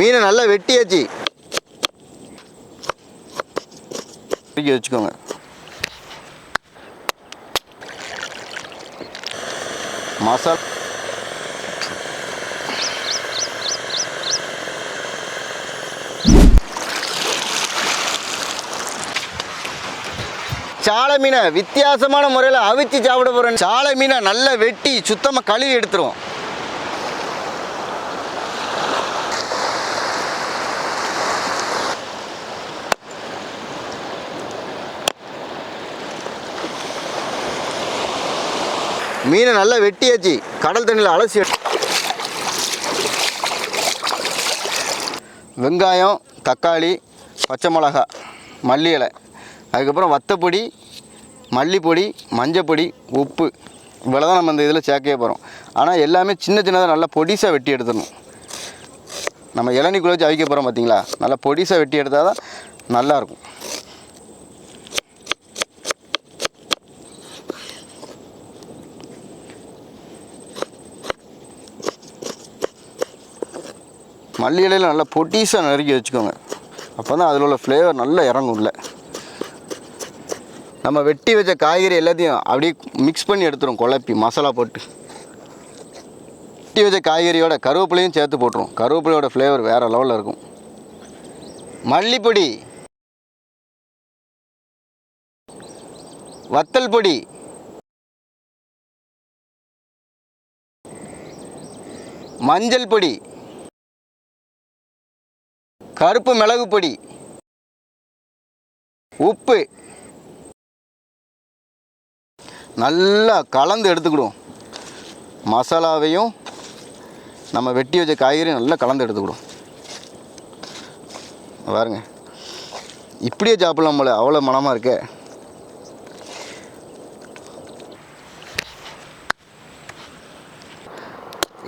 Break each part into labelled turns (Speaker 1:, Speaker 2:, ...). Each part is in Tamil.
Speaker 1: மீனை நல்லா வெட்டியாச்சு. தூக்கி வச்சுக்கோங்க. மசாலா. சாலை மீனை வித்தியாசமான முறையில் அவிச்சு சாப்பிட போகிறேன் சாலை மீனை நல்லா வெட்டி சுத்தமாக கழுவி எடுத்துருவோம். மீனை நல்லா வெட்டியாச்சு. கடல் தண்ணியில் அலசி வெங்காயம் தக்காளி பச்சை மிளகா மல்லி இலை. அதுக்கப்புறம் வத்தப்பொடி மல்லிப்பொடி மஞ்சப்பொடி உப்பு. இவ்வளோ தான் நம்ம இந்த இதில் சேர்க்கவே போகிறோம் ஆனால் எல்லாமே சின்ன சின்னதாக நல்லா பொடிசாக வெட்டி எடுத்துடணும். நம்ம இளநீக்குள்ள வச்சு அவிக்க போகிறோம் பார்த்தீங்களா நல்லா பொடிசாக வெட்டி எடுத்தால் தான் நல்லாயிருக்கும். மல்லி இலையில் நல்லா பொடிசாக நறுக்கி வச்சுக்கோங்க. அப்போ தான் அதில் உள்ள ஃப்ளேவர் நல்லா இறங்கும் இல்லை நம்ம வெட்டி வச்ச காய்கறி எல்லாத்தையும் அப்படியே மிக்ஸ் பண்ணி எடுத்துரும் குழப்பி மசாலா போட்டு. வெட்டி வச்ச காய்கறியோட கருவேப்பிலையும் சேர்த்து போட்டுரும். கருவேப்பிலையோட ஃப்ளேவர் வேறு லெவலில் இருக்கும். மல்லிப்பொடி. வத்தல் பொடி. மஞ்சள் பொடி. கருப்பு மிளகு பொடி உப்பு நல்லா கலந்து எடுத்துக்கிடுவோம். மசாலாவையும் நம்ம வெட்டி வச்ச காய்கறியும் நல்லா கலந்து எடுத்துக்கிடுவோம். பாருங்க இப்படியே சாப்பிடலாம் போல அவ்வளோ மனமாக இருக்கே.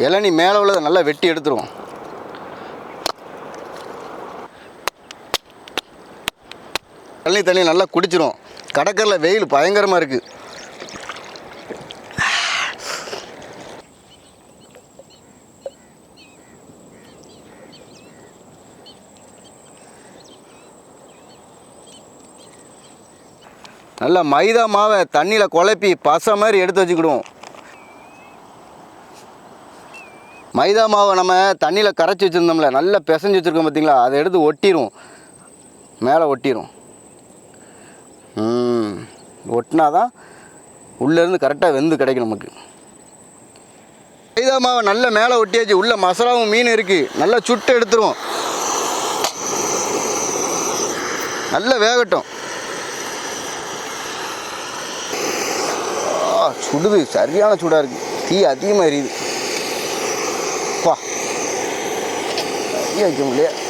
Speaker 1: இளநி மேலே உள்ளதை நல்லா வெட்டி எடுத்துருவோம். தண்ணி தண்ணி நல்லா குடிச்சிரும். கடற்கரில் வெயில் பயங்கரமாக இருக்குது நல்லா மைதா மாவை தண்ணியில் குழப்பி பசை மாதிரி எடுத்து வச்சுக்கிடுவோம். மைதா மாவை நம்ம தண்ணியில் கரைச்சி வச்சுருந்தோம்ல நல்லா பிசைஞ்சு வச்சுருக்கோம் பார்த்தீங்களா அதை எடுத்து ஒட்டிடும் மேலே ஒட்டிடும் ஒட்டினா தான் உள்ளேருந்து கரெக்டாக வெந்து கிடைக்கும் நமக்கு. மைதா மாவை நல்ல மேலே ஒட்டியாச்சு. உள்ள மசாலாவும் மீன் இருக்குது நல்லா சுட்டு எடுத்துருவோம். நல்லா வேகட்டும். ஆ, சுடுது. சரியான சூடாக இருக்குது தீ அதிகமாக எரியுது. பா. தீ வைக்க முடியல.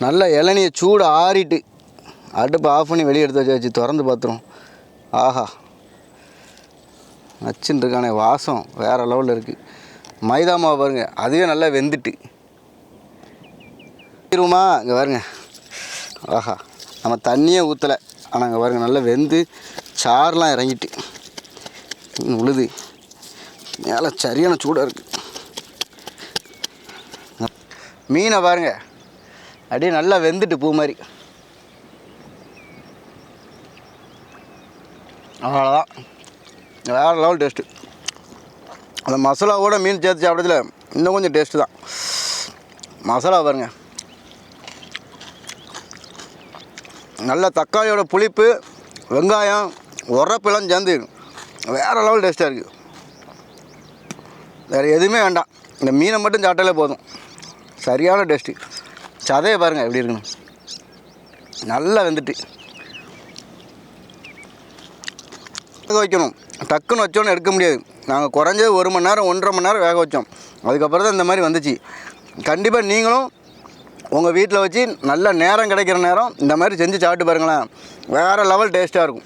Speaker 1: நல்ல இளநியை சூடு ஆறிட்டு அடுப்பு ஆஃப் பண்ணி வெளியே எடுத்து வச்சாச்சு. திறந்து பார்த்துரும் ஆஹா. நச்சுன்னு இருக்கானே வாசம் வேறு லெவலில் இருக்குது மைதா மாவு பாருங்க அதுவே நல்லா வெந்துட்டு. இருமா இங்கே பாருங்க. ஆஹா. நம்ம தண்ணியே ஊற்றலை ஆனால் இங்கே பாருங்க நல்லா வெந்து சாரெலாம் இறங்கிட்டு. உழுது. மேலே சரியான சூடாக இருக்குது மீனை பாருங்கள் அப்படியே நல்லா வெந்துட்டு பூ மாதிரி. அவ்வளோதான் வேறு லெவல் டேஸ்ட்டு அந்த மசாலாவோட மீன் சேர்த்து சாப்பிட்றதுல இன்னும் கொஞ்சம் டேஸ்ட்டு தான். மசாலா பாருங்க. நல்ல தக்காளியோட புளிப்பு வெங்காயம் உரப்பெல்லாம் சேர்ந்து வேறு லெவல் டேஸ்ட்டாக இருக்குது வேறு எதுவுமே வேண்டாம். இந்த மீனை மட்டும் சாப்பிட்டாலே போதும். சரியான டேஸ்ட்டு சதையை பாருங்கள் எப்படி இருக்குன்னு. நல்லா வெந்துட்டு. வேக வைக்கணும். டக்குன்னு வச்சோன்னு எடுக்க முடியாது. நாங்கள் குறைஞ்சது ஒரு மணி நேரம் ஒன்றரை மணி நேரம் வேக வச்சோம். அதுக்கப்புறம் தான் இந்த மாதிரி வந்துச்சு. கண்டிப்பாக நீங்களும் உங்கள் வீட்டில் வச்சு நல்ல நேரம் கிடைக்கிற நேரம் இந்த மாதிரி செஞ்சு சாப்பிட்டு பாருங்களேன். வேறு லெவல் டேஸ்ட்டாக இருக்கும்.